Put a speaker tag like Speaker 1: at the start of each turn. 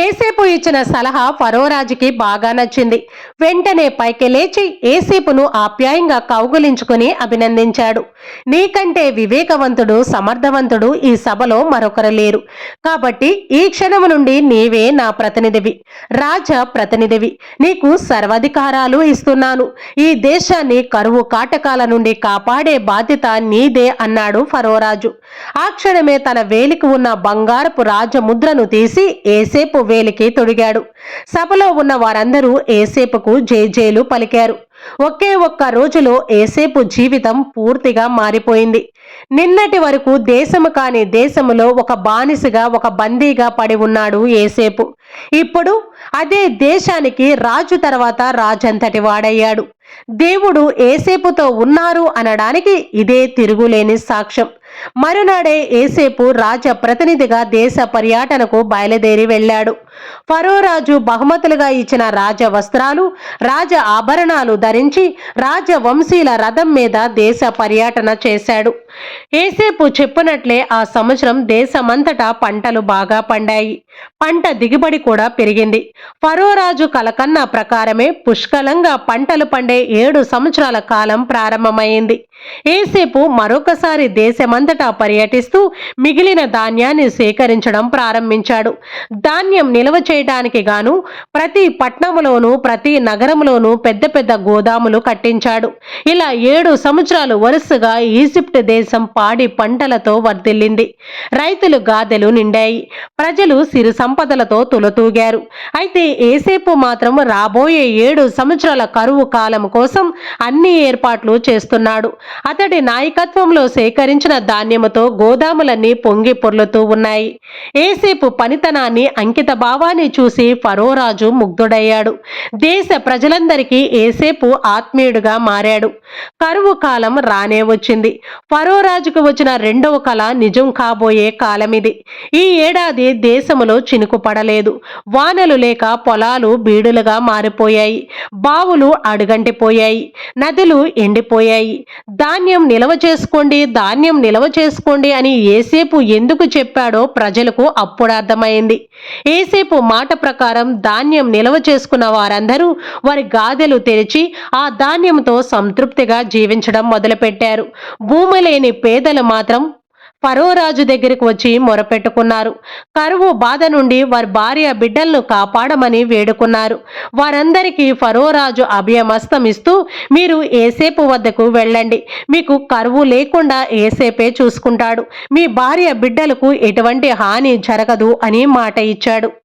Speaker 1: ఏసేపు ఇచ్చిన సలహా ఫరోరాజుకి బాగా నచ్చింది. వెంటనే పైకి లేచి ఏసేపును ఆప్యాయంగా కౌగులించుకుని అభినందించాడు. నీకంటే వివేకవంతుడు సమర్థవంతుడు ఈ సభలో మరొకరు లేరు. కాబట్టి ఈ క్షణము నుండి నీవే నా ప్రతినిధివి. రాజ ప్రతినిధివి. నీకు సర్వాధికారాలు ఇస్తున్నాను. ఈ దేశాన్ని కరువు కాటకాల నుండి కాపాడే బాధ్యత నీదే అన్నాడు ఫరోరాజు ఆ క్షణమే తన వేలికి ఉన్న బంగారపు రాజముద్రను తీసి ఏసేపు వేలికి తొడిగాడు. సభలో ఉన్న వారందరూ ఏసేపుకు జేజేలు పలికారు. ఒకే ఒక్క రోజులో ఏసేపు జీవితం పూర్తిగా మారిపోయింది. నిన్నటి వరకు దేశము కాని దేశములో ఒక బానిసగా ఒక బందీగా పడి ఉన్నాడు ఏసేపు. ఇప్పుడు అదే దేశానికి రాజు తర్వాత రాజంతటి వాడయ్యాడు. దేవుడు ఏసేపుతో ఉన్నారు అనడానికి ఇదే తిరుగులేని సాక్ష్యం. మరునాడే ఏసేపు రాజ ప్రతినిధిగా దేశ పర్యటనకు బయలుదేరి వెళ్ళాడు. ఫరోరాజు బహుమతులుగా ఇచ్చిన రాజ వస్త్రాలు రాజ ఆభరణాలు ధరించి రాజ వంశీల రథం మీద దేశ పర్యటన చేశాడు. ఏసేపు చెప్పినట్లే ఆ సంవత్సరం దేశమంతటా పంటలు బాగా పండాయి. పంట దిగుబడి కూడా పెరిగింది. ఫరోరాజు కలకన్న ప్రకారమే పుష్కలంగా పంటలు పండే ఏడు సంవత్సరాల కాలం ప్రారంభమైంది. ఏసేపు మరొకసారి దేశమంతటా పర్యటిస్తూ మిగిలిన ధాన్యాన్ని సేకరించడం ప్రారంభించాడు. ధాన్యం నిల్వ చేయడానికి గాను ప్రతి పట్నంలోనూ ప్రతి నగరంలోనూ పెద్ద పెద్ద గోదాములు కట్టించాడు. ఇలా ఏడు సంవత్సరాలు వరుసగా ఈజిప్ట్ దేశం పాడి పంటలతో వర్ధిల్లింది. రైతులు గాదెలు నిండాయి. ప్రజలు సిరు సంపదలతో తులతూగారు. అయితే ఏసేపు మాత్రం రాబోయే ఏడు సంవత్సరాల కరువు కాలం కోసం అన్ని ఏర్పాట్లు చేస్తున్నాడు. అతడి నాయకత్వంలో సేకరించిన ధాన్యముతో గోదాములన్నీ పొంగి పొర్లుతూ ఉన్నాయి. ఏసేపు పనితనాన్ని అంకిత భావాన్ని చూసి ఫరోరాజు ముగ్ధుడయ్యాడు. దేశ ప్రజలందరికీ ఏసేపు ఆత్మీయుడుగా మారాడు. కరువు కాలం రానే వచ్చింది. ఫరోరాజుకు వచ్చిన రెండవ కళ నిజం కాబోయే కాలమిది. ఈ ఏడాది దేశములో చినుకు పడలేదు. వానలు లేక పొలాలు బీడులుగా మారిపోయాయి. బావులు అడుగంటిపోయాయి. నదులు ఎండిపోయాయి. ధాన్యం నిల్వ చేసుకోండి ధాన్యం నిల్వ చేసుకోండి అని ఏసేపు ఎందుకు చెప్పాడో ప్రజలకు అప్పుడు అర్థమైంది. ఏసేపు మాట ప్రకారం ధాన్యం నిల్వ చేసుకున్న వారందరూ వారి గాదెలు తెరిచి ఆ ధాన్యంతో సంతృప్తిగా జీవించడం మొదలుపెట్టారు. భూమి లేని పేదలు మాత్రం పరోరాజు దగ్గరికి వచ్చి మొరపెట్టుకున్నారు. కరువు బాధ నుండి వారి భార్య బిడ్డలను కాపాడమని వేడుకున్నారు. వారందరికీ ఫరోరాజు అభయమస్తమిస్తూ మీరు ఏసేపు వద్దకు వెళ్ళండి. మీకు కరువు లేకుండా ఏసేపే చూసుకుంటాడు. మీ భార్య బిడ్డలకు ఎటువంటి హాని జరగదు అని మాట ఇచ్చాడు.